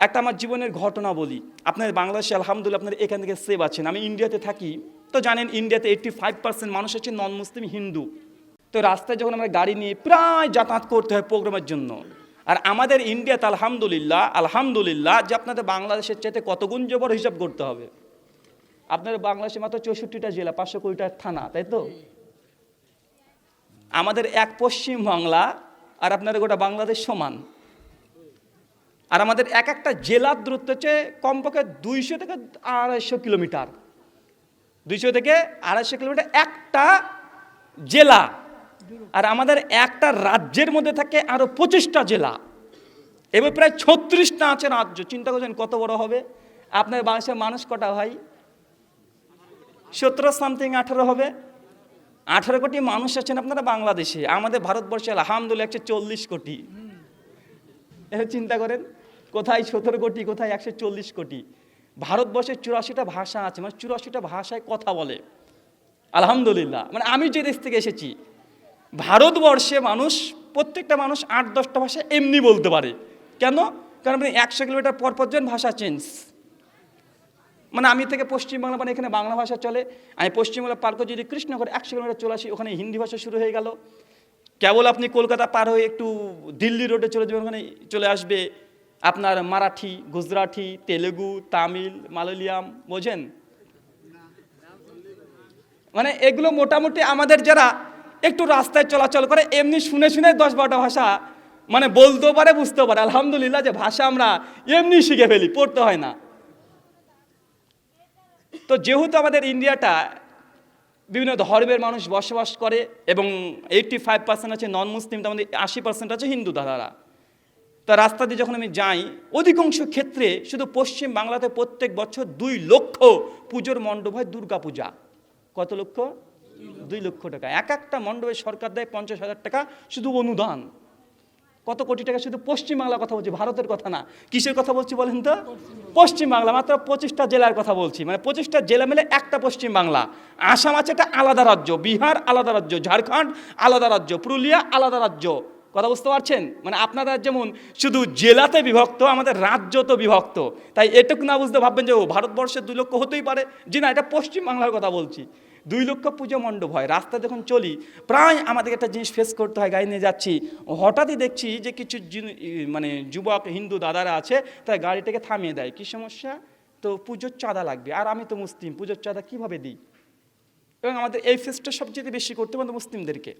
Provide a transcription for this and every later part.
একটা আমার জীবনের ঘটনা বলি। আপনার বাংলাদেশে আলহামদুলিল্লাহ আপনার এখান থেকে সেভ আছেন। আমি ইন্ডিয়াতে থাকি। তো জানেন, ইন্ডিয়াতে এইট্টি ফাইভ পার্সেন্ট মানুষ হচ্ছে নন মুসলিম হিন্দু। তো রাস্তায় যখন আমরা গাড়ি নিয়ে প্রায় যাতায়াত করতে হয় প্রোগ্রামের জন্য। আর আমাদের ইন্ডিয়াতে আলহামদুলিল্লাহ আলহামদুলিল্লাহ যে আপনাদের বাংলাদেশের চাইতে কত গুণ বড় হিসাব করতে হবে। আপনাদের বাংলাদেশে মাত্র চৌষট্টিটা জেলা, পাঁচশো কুড়িটা থানা, তাই তো? আমাদের এক পশ্চিম বাংলা আর আপনাদের গোটা বাংলাদেশ সমান। আর আমাদের এক একটা জেলার দূরত্ব হচ্ছে কমপক্ষে দুইশো থেকে আড়াইশো কিলোমিটার। দুইশো থেকে আড়াইশো কিলোমিটার একটা জেলা। আর আমাদের একটা রাজ্যের মধ্যে থাকে আরও পঁচিশটা জেলা। এবার প্রায় ছত্রিশটা আছে রাজ্য। চিন্তা করছেন কত বড় হবে? আপনার বাংলাদেশের মানুষ কটা ভাই? সতেরো সামথিং আঠারো হবে। আঠারো কোটি মানুষ আছেন আপনারা বাংলাদেশে। আমাদের ভারতবর্ষে আলহামদুলিল্লাহ একশো চল্লিশ কোটি। চিন্তা করেন? কোথায় সতেরো কোটি, কোথায় একশো চল্লিশ কোটি? ভারতবর্ষে চুরাশিটা ভাষা আছে মানে চুরাশিটা ভাষায় কথা বলে। আলহামদুলিল্লাহ। মানে আমি যে দেশ থেকে এসেছি, ভারতবর্ষে মানুষ, প্রত্যেকটা মানুষ আট, দশটা ভাষা এমনি বলতে পারে। কেন? কারণ আপনি একশো কিলোমিটার পর পর যান, ভাষা চেঞ্জ মানে আমি থেকে পশ্চিমবাংলা মানে এখানে বাংলা ভাষা চলে। আমি পশ্চিমবাংলা পার করে যদি কৃষ্ণনগর, একশো কিলোমিটার চলে আসি ওখানে হিন্দি ভাষা শুরু হয়ে গেল। কেবল আপনি কলকাতা পার হয়ে একটু দিল্লি রোডে চলে যাবেন, ওখানে চলে আসবে। আপনার মারাঠি, গুজরাটি, তেলেগু, তামিল, মালয়ালিয়াম বোঝেন মানে এগুলো মোটামুটি আমাদের যারা একটু রাস্তায় চলাচল করে, এমনি শুনে শুনে দশ বারোটা ভাষা মানে বলতেও পারে, বুঝতেও পারে। আলহামদুলিল্লাহ যে ভাষা আমরা এমনি শিখে ফেলি, পড়তে হয় না। তো যেহেতু আমাদের ইন্ডিয়াটা বিভিন্ন ধর্মের মানুষ বসবাস করে এবং এইটটি ফাইভ পার্সেন্ট আছে নন মুসলিম তার মধ্যে আশি পার্সেন্ট আছে হিন্দু দাদারা তা রাস্তা দিয়ে যখন আমি যাই, অধিকাংশ ক্ষেত্রে শুধু পশ্চিম বাংলাতে প্রত্যেক বছর দুই লক্ষ পুজোর মণ্ডপ হয় দুর্গা পূজা কত লক্ষ? দুই লক্ষ টাকা। এক একটা মণ্ডপে সরকার দেয় পঞ্চাশ হাজার টাকা শুধু অনুদান। কত কোটি টাকা? শুধু পশ্চিম বাংলার কথা বলছি, ভারতের কথা না। কিসের কথা বলছি বলেন তো? পশ্চিম বাংলা, মাত্র পঁচিশটা জেলার কথা বলছি। মানে পঁচিশটা জেলা মিলে একটা পশ্চিম বাংলা। আসাম আছে একটা আলাদা রাজ্য, বিহার আলাদা রাজ্য, ঝাড়খণ্ড আলাদা রাজ্য, পুরুলিয়া আলাদা রাজ্য। কথা বুঝতে পারছেন? মানে আপনারা যেমন শুধু জেলাতে বিভক্ত, আমাদের রাজ্য তো বিভক্ত। তাই এটুকু না বুঝতে ভাববেন যে, ও ভারতবর্ষের দুই লক্ষ হতেই পারে। যে না, এটা পশ্চিম বাংলার কথা বলছি। দুই লক্ষ পুজো মণ্ডপ হয়। রাস্তা যখন চলি, প্রায় আমাদের একটা জিনিস ফেস করতে হয়, গাড়ি নিয়ে যাচ্ছি। হঠাৎই দেখছি যে কিছু মানে যুবক, হিন্দু দাদারা আছে তাই গাড়িটাকে থামিয়ে দেয়। কী সমস্যা? তো পুজোর চাঁদা লাগবে। আর আমি তো মুসলিম, পুজোর চাঁদা কীভাবে দিই? এবং আমাদের এই ফেসটা সবচেয়ে বেশি করতে হবে মুসলিমদেরকে।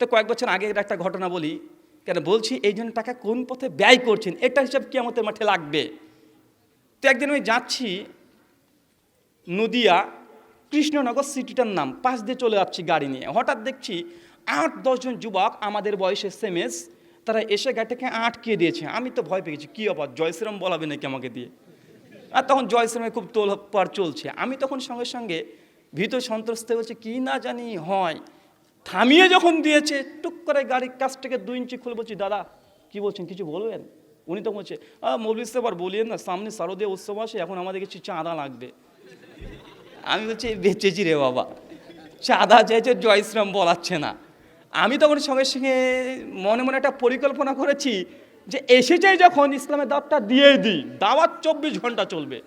তো কয়েক বছর আগে একটা ঘটনা বলি, কেন বলছি, এই জন্য টাকা কোন পথে ব্যয় করছেন, এটা হিসাব কি আমাদের মাঠে লাগবে। তো একদিন আমি যাচ্ছি নদিয়া, কৃষ্ণনগর সিটিটার নাম, পাশ দিয়ে চলে যাচ্ছি গাড়ি নিয়ে। হঠাৎ দেখছি আট দশজন যুবক, আমাদের বয়সের সেমেস, তারা এসে গাড়িটাকে আটকে দিয়েছে। আমি তো ভয় পেয়েছি কী অবাক জয়শ্রীরাম বলাবে নাকি আমাকে দিয়ে? আর তখন জয়শ্রীরামে খুব তোল পার চলছে। আমি তখন সঙ্গে সঙ্গে ভীত সন্ত্রস্ত হচ্ছে কি না জানি হয়। থামিয়ে যখন দিয়েছে, টুক করে গাড়ির কাছ থেকে দুই ইঞ্চি খুলে বলছি, দাদা, কি বলছেন, কিছু বলবেন? উনি তো বলছে মৌলী সাহেব বলিয়েন না, সামনে শারদীয় উৎসব আসে, এখন আমাদের কিছু চাঁদা লাগবে। আমি বলছি বেঁচেছি রে বাবা। চাঁদা চাইছে, জয়শ্রাম বলাচ্ছে না। আমি তখন সঙ্গে সঙ্গে মনে মনে একটা পরিকল্পনা করেছি যে এসেছে যখন ইসলামের দাওয়াতটা দিয়ে দিই, দাওয়াত চব্বিশ ঘণ্টা চলবে।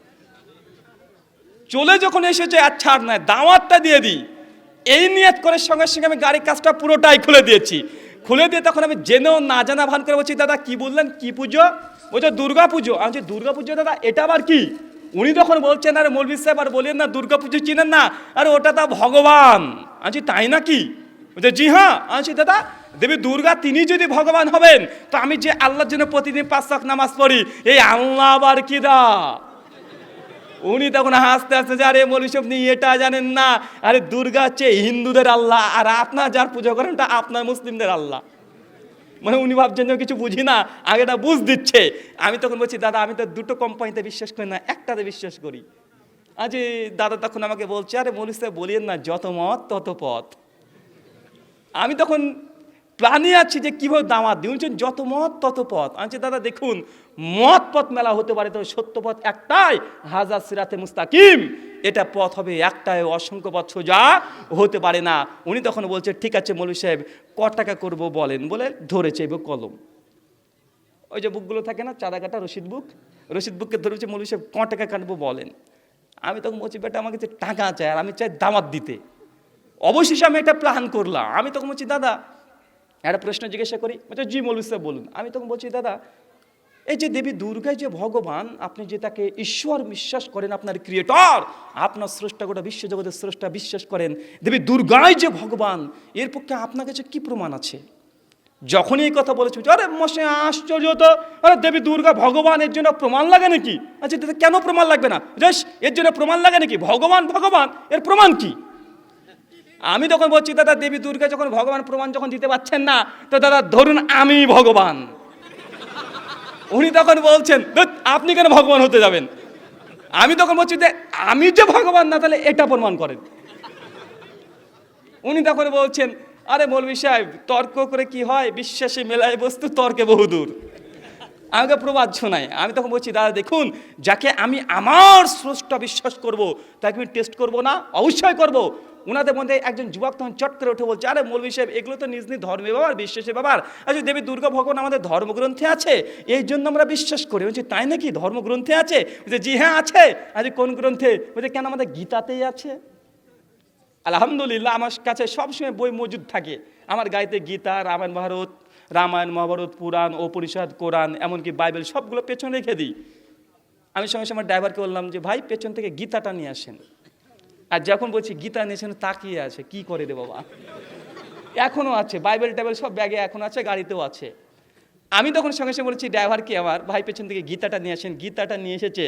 চলে যখন এসেছে, আর ছাড় নয় দাওয়াতটা দিয়ে দিই। এই নিয়ত করে সঙ্গে সঙ্গে আমি গাড়ির কাজটা পুরোটাই খুলে দিয়েছি। খুলে দিয়ে তখন আমি জেনেও না জানা ভান করে বলছি দাদা কি বললেন? কি পুজো? বলছে দুর্গা পুজো। আমি বলছি দুর্গা পুজো দাদা এটা আবার কি? উনি তখন বলছেন আরে মৌলভি সাহেব আর বলেন না দুর্গা পুজো চিনেন না। আরে ওটা তা ভগবান। বলছি, তাই নাকি? বলছে জি হ্যাঁ। বলছি, দাদা দেবী দুর্গা তিনি যদি ভগবান হবেন তো আমি যে আল্লাহর জন্য প্রতিদিন পাঁচ নামাজ পড়ি এই আল্লাহ আবার কি দা? উনি তখন হাসতে হাসতে যে, আরে মৌলী নিয়ে এটা জানেন না। আরে দুর্গা হচ্ছে হিন্দুদের আল্লাহ, আর আপনার যার পুজো করেন ওটা আপনার মুসলিমদের আল্লাহ। মানে উনি ভাবছেন যে কিছু বুঝি না আগেটা বুঝ দিচ্ছে। আমি তখন বলছি, দাদা, আমি তো দুটো কোম্পানিতে বিশ্বাস করি না, একটাতে বিশ্বাস করি। আজ দাদা তখন আমাকে বলছে, আরে মৌলী বলিয়েন না, যত মত, তত পথ। আমি তখন প্ল্যানে আছি যে কীভাবে দামাত দিই বলছেন, যত মত তত পথ। আমি দাদা দেখুন মত পথ মেলা হতে পারে তবে সত্য পথ একটাই হাজার সিরাতে মুস্তাকিম। এটা পথ হবে একটাই অসংখ্য পথ সোজা হতে পারে না। উনি তখন বলছে ঠিক আছে মৌলী সাহেব ক টাকা করব বলেন? বলে ধরে চাইব কলম। ওই যে বুকগুলো থাকে না চাঁদা কাটা রসিদ বুক? রসিদ বুককে ধরে হচ্ছে মৌলী সাহেব ক টাকা কাটবো বলেন? আমি তখন বলছি বেটা আমাকে টাকা চাই আর আমি চাই দামাত দিতে। অবশেষে আমি একটা প্ল্যান করলাম। আমি তখন বলছি দাদা একটা প্রশ্ন জিজ্ঞাসা করি, বলছে, জি মৌলী সাহেব বলুন। আমি তখন বলছি, দাদা, এই যে দেবী দুর্গায় যে ভগবান, আপনি যে তাকে ঈশ্বর বিশ্বাস করেন, আপনার ক্রিয়েটর আপনার স্রষ্টা গোটা বিশ্বজগতের স্রষ্টা বিশ্বাস করেন, দেবী দুর্গায় যে ভগবান, এর পক্ষে আপনার কাছে কী প্রমাণ আছে? যখনই এই কথা বলেছি আরে মশে আশ্চর্য তো! আরে দেবী দুর্গা ভগবান এর জন্য প্রমাণ লাগে নাকি? আচ্ছা কেন প্রমাণ লাগবে না? বেশ এর জন্য প্রমাণ লাগে নাকি? ভগবান ভগবান, এর প্রমাণ কি? আমি তখন বলছি দাদা দেবী দুর্গা যখন ভগবান প্রমাণ যখন দিতে পারছেন না তো দাদা ধরুন আমি ভগবান। উনি তখন বলছেন "ধুৎ, আপনি কেন ভগবান হতে যাবেন? আমি তখন বলছি যে আমি যে ভগবান না তাহলে এটা প্রমাণ করেন। উনি তখন বলছেন আরে মৌলভী সাহেব তর্ক করে কি হয়? বিশ্বাসে মেলায় বস্তু তর্কে বহুদূর আমাকে প্রবাদ শোনায়। আমি তখন বলছি দাদা দেখুন যাকে আমি আমার স্রষ্টা বিশ্বাস করব তাকে আমি টেস্ট করব না অবশ্যই করব। ওনাদের মধ্যে একজন যুবক তখন চট করে উঠে বলছে, আরে মৌলভী সাহেব, এগুলো তো নিজ নিজ ধর্মে ব্যাপার, বিশ্বাসের ব্যাপার। আচ্ছা দেবী দুর্গা ভগবান আমাদের ধর্মগ্রন্থে আছে, এই জন্য আমরা বিশ্বাস করি। বলছি, তাই নাকি? ধর্মগ্রন্থে আছে? বলছে, জি হ্যাঁ আছে। আচ্ছা কোন গ্রন্থে? বলছে, কেন আমাদের গীতাতেই আছে? আলহামদুলিল্লাহ, আমার কাছে সবসময় বই মজুদ থাকে। আমার গাইতে গীতা, রামায়ণ, ভারত, রামায়ণ, মহাভারত, পুরাণ, উপনিষদ, কোরআন, এমনকি বাইবেল, সবগুলো পেছনে রেখে দিই। আমি সঙ্গে সঙ্গে আমার ড্রাইভারকে বললাম যে, ভাই, পেছন থেকে গীতাটা নিয়ে আসেন। আর যখন বলছি, গীতা নিয়েছেন তাকিয়ে আছে, কি করে রে বাবা? এখনও আছে, বাইবেল টাইবেল সব ব্যাগে এখন আছে, গাড়িতেও আছে। আমি তখন সঙ্গে সঙ্গে বলেছি ড্রাইভারকে আমার? ভাই পেছন থেকে গীতাটা নিয়ে আসেন, গীতাটা নিয়ে এসেছে,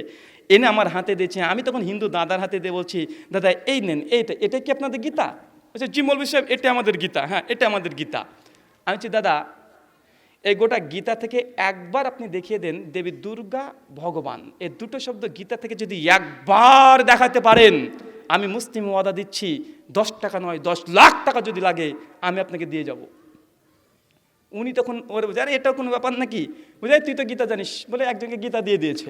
এনে আমার হাতে দিয়েছে। আমি তখন হিন্দু দাদার হাতে দিয়ে বলছি, দাদা, এই নেন, এইটা, এটা কি আপনাদের গীতা? বলছে, জি, মৌলভী সাহেব, এটা আমাদের গীতা হ্যাঁ এটা আমাদের গীতা। আমি বলছি, দাদা, এই গোটা গীতা থেকে একবার আপনি দেখিয়ে দেন, দেবী দুর্গা ভগবান। এই দুটো শব্দ গীতা থেকে যদি একবার দেখাতে পারেন আমি মুসলিম ওয়াদা দিচ্ছি, দশ টাকা নয়, দশ লাখ টাকা যদি লাগে, আমি আপনাকে দিয়ে যাব। উনি তখন ওর আরে এটা কোনো ব্যাপার নাকি? বুঝে তুই তো গীতা জানিস। বলে, একজনকে গীতা দিয়ে দিয়েছে।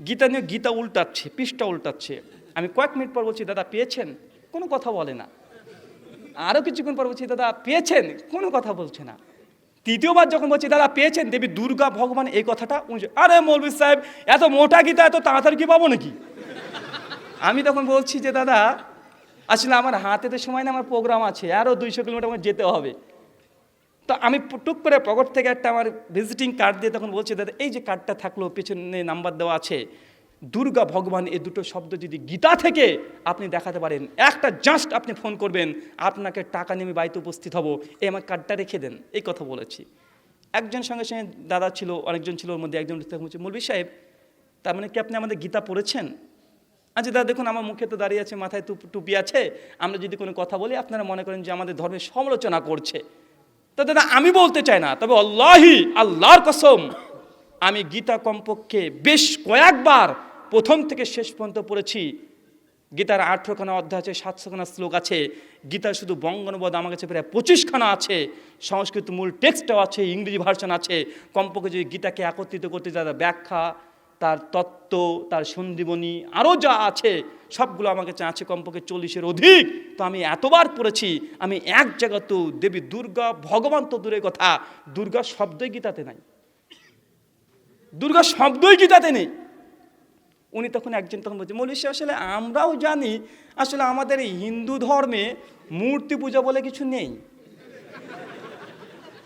গীতা নিয়ে গীতা উল্টাচ্ছে, পৃষ্ঠা উল্টাচ্ছে। আমি কয়েক মিনিট পর বলছি, দাদা, পেয়েছেন? কোনো কথা বলে না। আরও কিছুক্ষণ পর বলছি, দাদা, পেয়েছেন? কোনো কথা বলছে না। তৃতীয়বার যখন বলছি, দাদা, পেয়েছেন? দেবী দুর্গা ভগবান এই কথাটা আরে মৌলভী সাহেব, এত মোটা গীতা, এত তাড়াতাড়ি কি পাবো নাকি? আমি তখন বলছি যে, দাদা, আসলে আমার হাতে তো সময় না আমার প্রোগ্রাম আছে আরও দুইশো কিলোমিটার আমার যেতে হবে। তো আমি টুক করে পকেট থেকে একটা আমার ভিজিটিং কার্ড দিয়ে তখন বলছি, দাদা, এই যে কার্ডটা থাকল, পেছনে নাম্বার দেওয়া আছে, দুর্গা ভগবান এই দুটো শব্দ যদি গীতা থেকে আপনি দেখাতে পারেন, একটা জাস্ট আপনি ফোন করবেন, আপনাকে টাকা নিয়ে বাড়িতে উপস্থিত হব, এই আমার কার্ডটা রেখে দেন। এই কথা বলেছি। একজন সঙ্গে সঙ্গে দাদা ছিল, অনেকজন ছিল ওর মধ্যে, একজন মৌলভী সাহেব, তার মানে কি আপনি আমাদের গীতা পড়েছেন? আচ্ছা দাদা, দেখুন, আমার মুখে তো দাঁড়িয়ে আছে, মাথায় টুপ- আছে। আমরা যদি কোনো কথা বলি, আপনারা মনে করেন যে আমাদের ধর্মের সমালোচনা করছে। তো দাদা, আমি বলতে চাই না, তবে আল্লাহি, আল্লাহর কসম, আমি গীতা কমপক্ষে বেশ কয়েকবার প্রথম থেকে শেষ পর্যন্ত পড়েছি। গীতার আঠেরোখানা অধ্যায় আছে সাতশোখানা শ্লোক আছে। গীতার শুধু বঙ্গনবোধ আমার কাছে প্রায় পঁচিশখানা আছে। সংস্কৃত মূল টেক্সটও আছে, ইংরেজি ভার্সন আছে। কমপক্ষে যদি গীতাকে একত্রিত করতে যারা ব্যাখ্যা তার তত্ত্ব, তার সন্দীবনী আরও যা আছে, সবগুলো আমার কাছে আছে কমপক্ষে চল্লিশের অধিক। তো আমি এতবার পড়েছি, আমি এক জায়গা তো দেবী দুর্গা, ভগবান তো দূরের কথা। দুর্গা শব্দই গীতাতে নাই। দুর্গা শব্দই গীতাতে নেই। উনি তখন একজন তখন বলছে, মৌলী আসলে আমরাও জানি, আসলে আমাদের হিন্দু ধর্মে মূর্তি পূজা বলে কিছু নেই।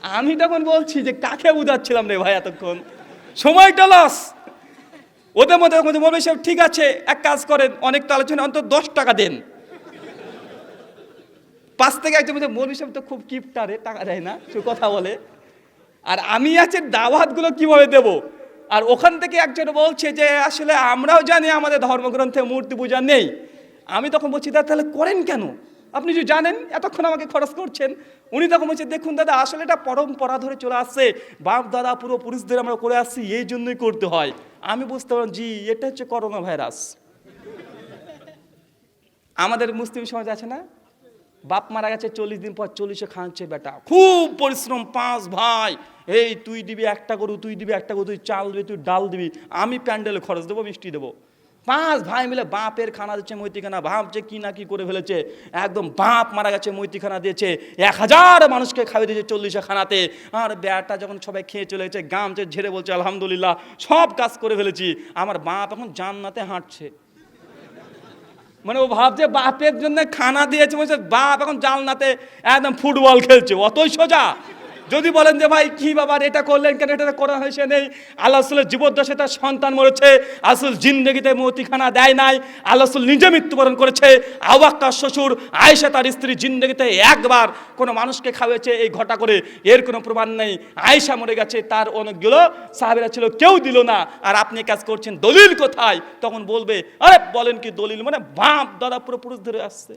আমি তখন বলছি যে, কাকে বুঝাচ্ছিলাম রে ভাই এতক্ষণ? সময়টা লস ওদের মধ্যে বলছে, মৌলী সাহেব ঠিক আছে এক কাজ করেন অনেক তো আলোচনা অন্তত দশ টাকা দেন। পাঁচ থেকে একজন বলছে মৌলী সাহেব তো খুব কিপটারে টাকা দেয় না সে কথা বলে। আর আমি আছে দাওয়াতগুলো কীভাবে দেব? আর ওখান থেকে একজন বলছে যে আসলে আমরাও জানি আমাদের ধর্মগ্রন্থে মূর্তি পূজা নেই। আমি তখন বলছি তাহলে করেন কেন? আপনি যদি জানেন এতক্ষণ আমাকে খরচ করছেন উনি তখন বলছে, দেখুন দাদা, আসলে এটা পরম্পরা ধরে চলে আসছে। বাপ, দাদা, পুরো পুরুষদের আমরা করে আসছি, এই জন্যই করতে হয়। আমি বুঝতে পারলাম, জি, এটা হচ্ছে করোনা ভাইরাস আমাদের মুসলিম সমাজ আছে না? বাপ মারা গেছে চল্লিশ দিন পর চল্লিশে খাওয়াচ্ছে বেটা। খুব পরিশ্রম, পাঁচ ভাই। এই তুই দিবি একটা গরু, তুই দিবি একটা গরু, তুই চাল দিবি, তুই ডাল দিবি। আমি প্যান্ডেলে খরচ দেবো, মিষ্টি দেবো। পাঁচ ভাই মিলে বাপের খানা দিচ্ছে মৈতিখানা ভাবছে কি না কি করে ফেলেছে? একদম বাপ মারা গেছে মৈতিখানা দিয়েছে। এক হাজার মানুষকে খাইয়ে দিয়েছে চল্লিশে খানাতে। আর ব্যাটা যখন সবাই খেয়ে চলে গেছে, গামছে ঝেড়ে বলছে, আলহামদুলিল্লাহ, সব কাজ করে ফেলেছি। আমার বাপ এখন জান্নাতে হাঁটছে। মানে ও ভাবছে বাপের জন্য খানা দিয়েছে, বলছে, বাপ এখন জালনাতে একদম ফুটবল খেলছে, অতই সোজা। যদি বলেন যে, ভাই, কি বাবার এটা করলেন কেন? এটা করা হয়েছে নেই। আল্লাহ রসুলের জীবদ্দশে তার সন্তান মরেছে। আসল জিন্দগিতে মতিখানা দেয় নাই। আল্লাহ রসুল নিজে মৃত্যুবরণ করেছে। আবাক্কার শ্বশুর আয়েশা তার স্ত্রী জিন্দগিতে একবার কোনো মানুষকে খাওয়াচ্ছে এই ঘটা করে এর কোনো প্রমাণ নেই। আয়েশা মরে গেছে, তার অনেকগুলো সাহাবেরা ছিল, কেউ দিল না। আর আপনি কাজ করছেন, দলিল কোথায়? তখন বলবে, আরে, বলেন কি দলিল? মানে বাপ, দাদা পুরো পুরুষ ধরে আসছে।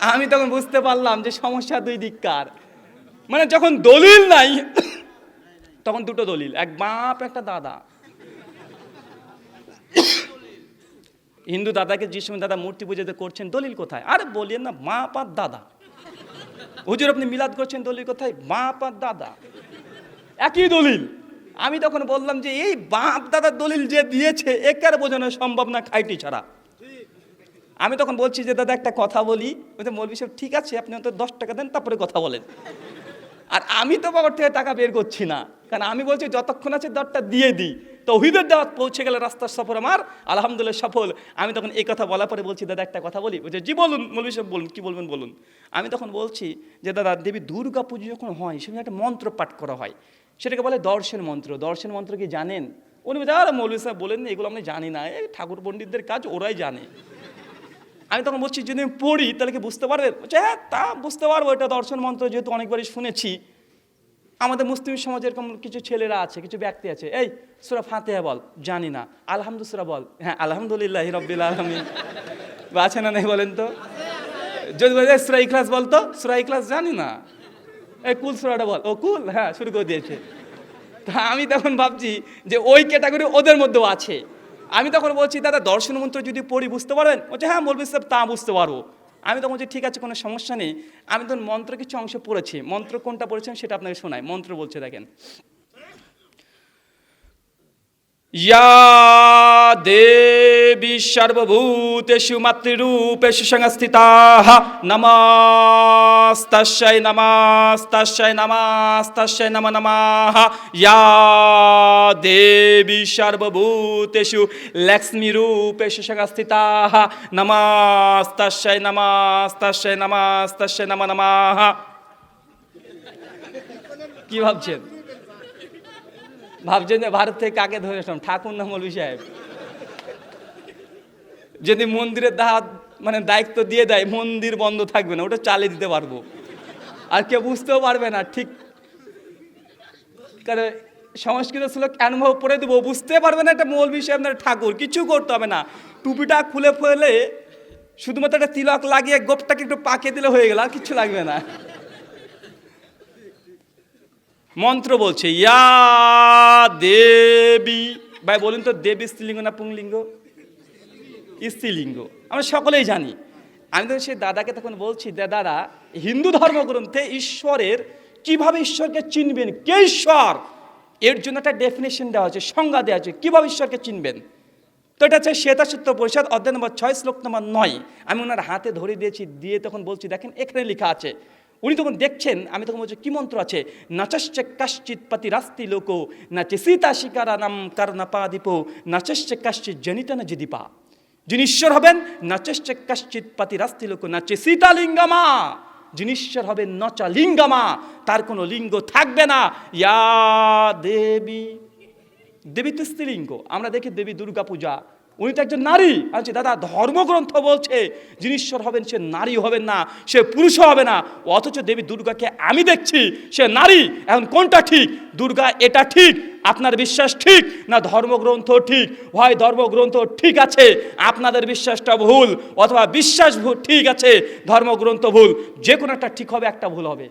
আমি তখন বুঝতে পারলাম যে সমস্যা দুই দিককার মানে যখন দলিল নাই, তখন দুটো দলিল, এক বাপ, একটা দাদা। হিন্দু দাদাকে যে সময় দাদা মূর্তি পুজোতে করছেন, দলিল কোথায়? আরে বলিয়েন না, মা আর দাদা। হুজুর, আপনি মিলাদ করছেন, দলিল কোথায়? বাপ আর দাদা। একই দলিল। আমি তখন বললাম যে, এই বাপ দাদার দলিল যে দিয়েছে একার বোঝানো সম্ভব না, খাইটি ছাড়া। আমি তখন বলছি যে, দাদা, একটা কথা বলি। বলছে মৌলবি সাহেব, ঠিক আছে, আপনি অন্তত দশ টাকা দেন, তারপরে কথা বলেন। আর আমি তো বাবার থেকে টাকা বের করছি না। কারণ আমি বলছি, যতক্ষণ আছে দরটা দিয়ে দিই। তো ওহিদের দাওয়াত পৌঁছে গেলে রাস্তার সফর আমার, আলহামদুলিল্লাহ সফল। আমি তখন এই কথা বলার পরে বলছি, দাদা, একটা কথা বলি। বলছে, জি, বলুন মৌলবি সাহেব, বলুন, কী বলবেন বলুন? আমি তখন বলছি যে, দাদা, দেবী দুর্গা পুজো যখন হয় সেখানে একটা মন্ত্র পাঠ করা হয়। সেটাকে বলে দর্শন মন্ত্র। দর্শন মন্ত্র কি জানেন? উনি আর মৌলবি সাহেব বলেন এগুলো আমি জানি না। এই ঠাকুর পণ্ডিতদের কাজ ওরাই জানে। আমি তখন বলছি, যদি আমি পড়ি, তাহলে কি বুঝতে পারবে? বলছে হ্যাঁ তা বুঝতে পারব, এটা দর্শন মন্ত্র যেহেতু অনেকবারই শুনেছি। আমাদের মুসলিম সমাজে এরকম কিছু ছেলেরা আছে, কিছু ব্যক্তি আছে। এই, সুরা ফাতেহা বল, জানি না। আলহামদুসরা বল হ্যাঁ আলহামদুলিল্লাহ রব্বিল আলমিন। বা আছে না নেই বলেন তো? যদি বলে সুরা ইখলাস বলতো সুরা ইখলাস জানি না। এই কুল সুরাটা বল, ও কুল? হ্যাঁ শুরু করে দিয়েছে। তা আমি তখন ভাবছি যে ওই ক্যাটাগরি ওদের মধ্যেও আছে। আমি তখন বলছি, দাদা, দর্শন মন্ত্র যদি পড়ি, বুঝতে পারবেন? বলছে হ্যাঁ বলবি সাহেব, তা বুঝতে পারব। আমি তখন বলছি, ঠিক আছে, কোনো সমস্যা নেই। আমি তখন মন্ত্র কিছু অংশ পড়েছি। মন্ত্র কোনটা পড়েছি সেটা আপনাকে শোনাই। মন্ত্র বলছে, দেখেন। या देवी सर्वभूतेषु मातृरूपेषु संस्थिताः नमस्तस्यै नमस्तस्यै नमस्तस्यै नमो नमः या देवी सर्वभूतेषु लक्ष्मीरूपेषु संस्थिताः नमस्तस्यै नमस्तस्यै नमस्तस्यै नमो नमः কি ভাবছেন ভাবছেন যে ভারত থেকে কাকে ধরে আসলাম? ঠাকুর না মৌলভী সাহেব? যদি মন্দিরের দাহাত মানে দায়িত্ব দিয়ে দেয়, মন্দির বন্ধ থাকবে না, ওটা চালিয়ে দিতে পারব। আর কেউ বুঝতেও পারবে না, ঠিক। কারণ সংস্কৃত শ্লোক অনুভব পড়ে দেবো, বুঝতে পারবে না একটা মৌলভী সাহেব না, ঠাকুর, কিছু করতে হবে না। টুপিটা খুলে ফেলে, শুধুমাত্র একটা তিলক লাগিয়ে গোপটাকে একটু পাকিয়ে দিলে হয়ে গেল, আর কিচ্ছু লাগবে না। মন্ত্র বলছে, ইয়া দেবী। ভাই, বলুন তো, দেবী স্ত্রীলিঙ্গ না পুংলিঙ্গ? স্ত্রীলিঙ্গ। আমরা সকলেই জানি। আমি তো সেই দাদাকে তখন বলছি দাদা, হিন্দু ধর্মগ্রন্থে ঈশ্বরের, কীভাবে ঈশ্বরকে চিনবেন? কে ঈশ্বর? এর জন্য একটা ডেফিনেশন দেওয়া আছে, সংজ্ঞা দেওয়া আছে, কীভাবে ঈশ্বরকে চিনবেন? তো এটা হচ্ছে শ্বেতাসূত্র পরিষদ, অধ্যায় নম্বর ছয়, শ্লোক নম্বর নয়। আমি ওনার হাতে ধরে দিয়েছি, দিয়ে তখন বলছি, দেখেন, এখানে লেখা আছে উনি তখন দেখছেন, আমি তখন বলছি, কি মন্ত্র আছে? নাচশ্চে কাশ্চিৎ পাতি রাস্তি লোক, নাচে সীতা শিকারা নাম কারণা পা দীপ নাচশ্চে কাশ্চিৎ জনিতা না যেদিপা যিনি ঈশ্বর হবেন, নাচশ্চে কাশ্চিৎ পাতি রাস্তি লোক, নাচে সীতা লিঙ্গামা যিনি ঈশ্বর হবেন নচা লিঙ্গামা তার কোনো লিঙ্গ থাকবে না। ইয়া দেবী। দেবী তো স্ত্রীলিঙ্গ। আমরা দেখি দেবী দুর্গা পূজা উনি তো একজন নারী। আচ্ছা দাদা ধর্মগ্রন্থ বলছে যিনি হবেন, সে নারী হবেন না, সে পুরুষও হবে না। অথচ দেবী দুর্গাকে আমি দেখছি, সে নারী। এখন কোনটা ঠিক? দুর্গা, এটা ঠিক? আপনার বিশ্বাস ঠিক? না ধর্মগ্রন্থ ঠিক? হয় ধর্মগ্রন্থ ঠিক আছে, আপনাদের বিশ্বাসটা ভুল, অথবা বিশ্বাস ঠিক আছে, ধর্মগ্রন্থ ভুল। যে কোনো একটা ঠিক হবে, একটা ভুল হবে।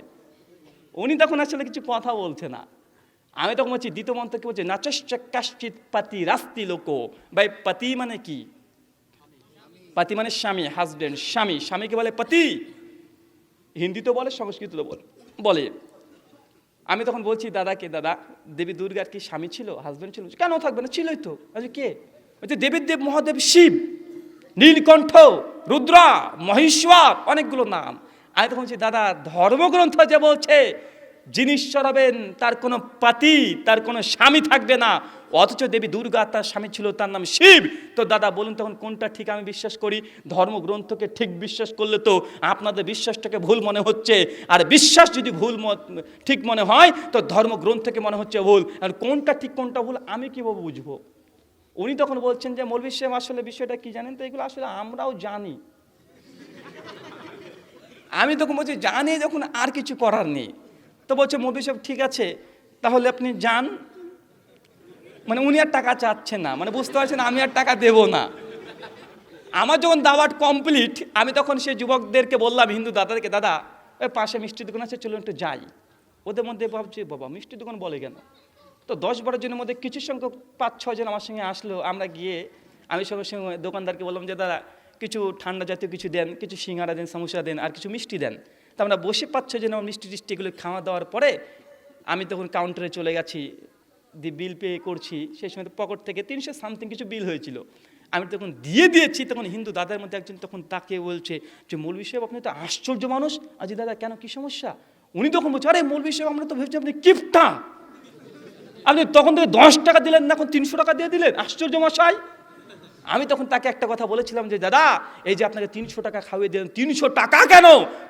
উনি তখন আসলে কিছু কথা বলছে না। আমি তখন বলছি, দ্বিতীয় মন্ত্র কি বলছে? নাচশ্চ কাশ্চিত পাতি রাস্তি লোক। ভাই, পাতি মানে কি? পাতি মানে স্বামী হাজবেন্ড স্বামী। স্বামীকে বলে পাতি। হিন্দিতেও বলে সংস্কৃতও বলে। বলে। আমি তখন বলছি, দাদাকে, দাদা, দেবী দুর্গার কি স্বামী ছিল? হাজবেন্ড ছিল? কেন থাকবে না? ছিলই তো। আচ্ছা কে? ওই যে দেবীর দেব, মহাদেব শিব, নীলকণ্ঠ, রুদ্রা, মহেশ্বর, অনেকগুলো নাম। আমি তখন বলছি, দাদা, ধর্মগ্রন্থ যে বলছে জিনিস চড়াবেন তার কোনো পাতি, তার কোনো স্বামী থাকবে না। অথচ দেবী দুর্গা, তার স্বামী ছিল, তার নাম শিব। তো দাদা, বলুন তখন কোনটা ঠিক আমি বিশ্বাস করি? ধর্মগ্রন্থকে ঠিক বিশ্বাস করলে তো আপনাদের বিশ্বাসটাকে ভুল মনে হচ্ছে। আর বিশ্বাস যদি ভুল ঠিক মনে হয়, তো ধর্মগ্রন্থকে মনে হচ্ছে ভুল। আর কোনটা ঠিক, কোনটা ভুল, আমি কীভাবে বুঝব? উনি তখন বলছেন যে, মৌলভী সাহেব আসলে বিষয়টা কি জানেন তো? এগুলো আসলে আমরাও জানি। আমি তখন বলছি, জানি যখন আর কিছু করার নেই। তো বলছে মৌলভী সাহেব, ঠিক আছে, তাহলে আপনি যান। মানে উনি আর টাকা চাচ্ছেন না। মানে বুঝতে পারছেন, আমি আর টাকা দেব না। আমার যখন দাওয়াট কমপ্লিট, আমি তখন সেই যুবকদেরকে বললাম, হিন্দু দাদাদেরকে, দাদা, ওই পাশে মিষ্টির দোকান আছে, চলুন একটু যাই। ওদের মধ্যে ভাবছি, বাবা, মিষ্টির দোকান বলে কেন? তো দশ বারো জনের মধ্যে কিছু সংখ্যক পাঁচ ছজন আমার সঙ্গে আসলো। আমরা গিয়ে, আমি সঙ্গে সঙ্গে দোকানদারকে বললাম যে, দাদা, কিছু ঠান্ডা জাতীয় কিছু দেন, কিছু সিঙ্গারা দেন, সমোসা দেন, আর কিছু মিষ্টি দেন। তা আমরা বসে পাচ্ছ আমার মিষ্টি টিষ্টি এগুলো খাওয়া দাওয়ার পরে আমি তখন কাউন্টারে চলে গেছি দিয়ে বিল পে করছি, সেই সময় পকেট থেকে তিনশো সামথিং কিছু বিল হয়েছিল। আমি তখন দিয়ে দিয়েছি, তখন হিন্দু দাদার মধ্যে একজন তখন তাকে বলছে যে মৌলবী সাহেব, আপনি তো আশ্চর্য মানুষ। আজি দাদা, কেন? কি সমস্যা? উনি তখন বলছে, আরে মৌলবী সাহেব, আমরা তো ভেবেছি আপনি কিপটা। আপনি তখন থেকে দশ টাকা দিলেন না, এখন তিনশো টাকা দিয়ে দিলেন। আশ্চর্য মশাই! আমি তখন তাকে একটা কথা বলেছিলাম যে, দাদা, এই যে আপনাকে তিনশো টাকা খাওয়িয়ে দিলেন তিনশো টাকা কেন?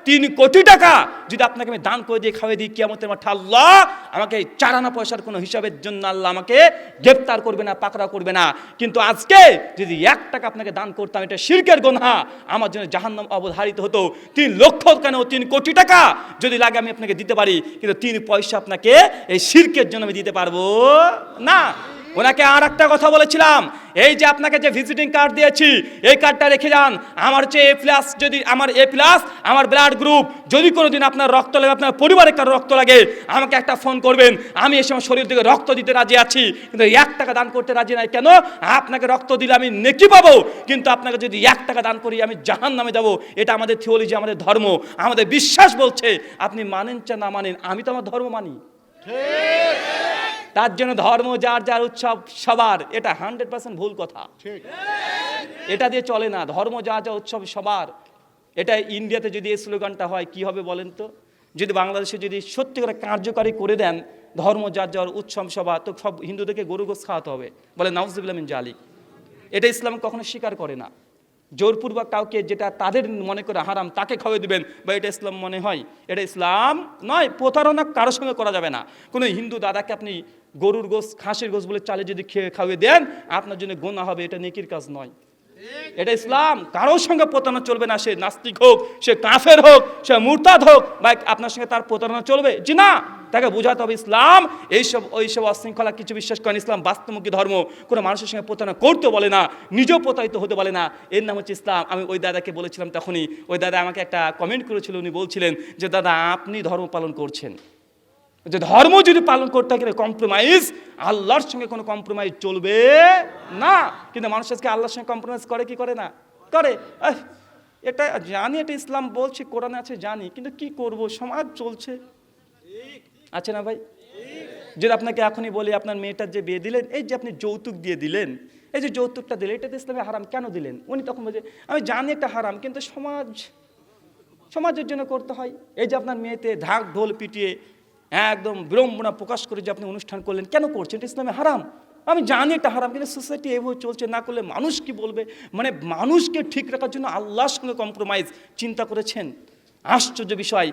তিন কোটি টাকা যদি আপনাকে আমি দান করে দিয়ে খাওয়িয়ে দিই কেমতের মাঠে আল্লাহ আমাকে এই চার আনা পয়সার কোনো হিসাবের জন্য আল্লাহ আমাকে গ্রেপ্তার করবে না, পাকড়া করবে না। কিন্তু আজকে যদি এক টাকা আপনাকে দান করতাম, এটা শিরকের গোনা। আমার জন্য জাহান্নাম অবধারিত হতো। তিন লক্ষ কেন? তিন কোটি টাকা যদি লাগে আমি আপনাকে দিতে পারি। কিন্তু তিন পয়সা আপনাকে এই শিরকের জন্য আমি দিতে পারব না। ওনাকে আর একটা কথা বলেছিলাম, এই যে আপনাকে যে ভিজিটিং কার্ড দিয়েছি, এই কার্ডটা রেখে যান। আমার হচ্ছে এ প্লাস যদি, আমার এ প্লাস আমার ব্লাড গ্রুপ যদি কোনো দিন আপনার রক্ত লাগে, আপনার পরিবারের কারও রক্ত লাগে, আমাকে একটা ফোন করবেন। আমি এসে আমার শরীর থেকে রক্ত দিতে রাজি আছি, কিন্তু এক টাকা দান করতে রাজি নাই। কেন? আপনাকে রক্ত দিলে আমি নেকি পাবো, কিন্তু আপনাকে যদি এক টাকা দান করি, আমি জাহান নামে যাব। এটা আমাদের থিওলজি আমাদের ধর্ম, আমাদের বিশ্বাস বলছে, আপনি মানেন চা না মানেন, আমি তো আমার ধর্ম মানি। তার জন্য ধর্ম যার যার উৎসব সবার এটা হান্ড্রেড পার্সেন্ট ভুল কথা। এটা দিয়ে চলে না ধর্ম যা যা উৎসব সবার। এটা ইন্ডিয়াতে যদি এই স্লোগানটা হয় কি হবে বলেন তো? যদি বাংলাদেশে যদি সত্যি করে কার্যকারী করে দেন ধর্ম যার যার উৎসব সভা তো সব হিন্দুদেরকে গরু গোস খাওয়াতে হবে। বলে নাউজুবিল্লামিন জালি এটা ইসলাম কখনো স্বীকার করে না। জোরপূর্বক কাউকে যেটা তাদের মনে করে হারাম তাকে খাওয়াই দেবেন বা এটা ইসলাম মনে হয়। এটা ইসলাম নয়, প্রতারণা কারোর সঙ্গে করা যাবে না। কোনো হিন্দু দাদাকে আপনি গরুর গোস খাসির গোস বলে চালে যদি খেয়ে খাওয়িয়ে দেন, আপনার জন্য গোনা হবে, এটা নেকির কাজ নয়। এটা ইসলাম, কারোর সঙ্গে প্রতারণা চলবে না, সে নাস্তিক হোক, সে কাফের হোক, সে মুরতাদ হোক বা আপনার সঙ্গে তার প্রতারণা চলবে? জি না। তাকে বোঝাতে হবে ইসলাম, এইসব, ওইসব অশৃঙ্খলা কিছু বিশ্বাস করেন ইসলাম, বাস্তবমুখী ধর্ম, কোনো মানুষের সঙ্গে প্রতারণা করতে বলে না, নিজেও প্রতারিত হতে বলে না। এর নাম হচ্ছে ইসলাম। আমি ওই দাদাকে বলেছিলাম তখনই, ওই দাদা আমাকে একটা কমেন্ট করেছিল, উনি বলছিলেন যে, দাদা, আপনি ধর্ম পালন করছেন। যে ধর্ম যদি পালন করতে গেলে কম্প্রোমাইজ আল্লাহর সঙ্গে কোনো কম্প্রোমাইজ চলবে না। কিন্তু মানুষ আজকে আল্লাহর সঙ্গে কম্প্রোমাইজ করে কি করে না? করে। এটা জানি, এটা ইসলাম বলছে, কোরআনে আছে, জানি। কিন্তু কি করব? সমাজ চলছে। আছে না ভাই? যদি আপনাকে এখনই বলি, আপনার মেয়েটার যে বিয়ে দিলেন, এই যে আপনি যৌতুক দিয়ে দিলেন, এই যে যৌতুকটা দিলেন, এটা ইসলামে হারাম কেন দিলেন? উনি তখন বলছে, আমি জানি একটা হারাম, কিন্তু সমাজ, সমাজের জন্য করতে হয়। এই যে আপনার মেয়েতে ঢাক ঢোল পিটিয়ে একদম বিড়ম্বনা প্রকাশ করে যে আপনি অনুষ্ঠান করলেন, কেন করছেন? এটা ইসলামে হারাম। আমি জানি এটা হারাম, কিন্তু সোসাইটি এভাবে চলছে, না করলে মানুষ কি বলবে? মানে মানুষকে ঠিক রাখার জন্য আল্লাহর সঙ্গে কম্প্রোমাইজ চিন্তা করেছেন। আশ্চর্য বিষয়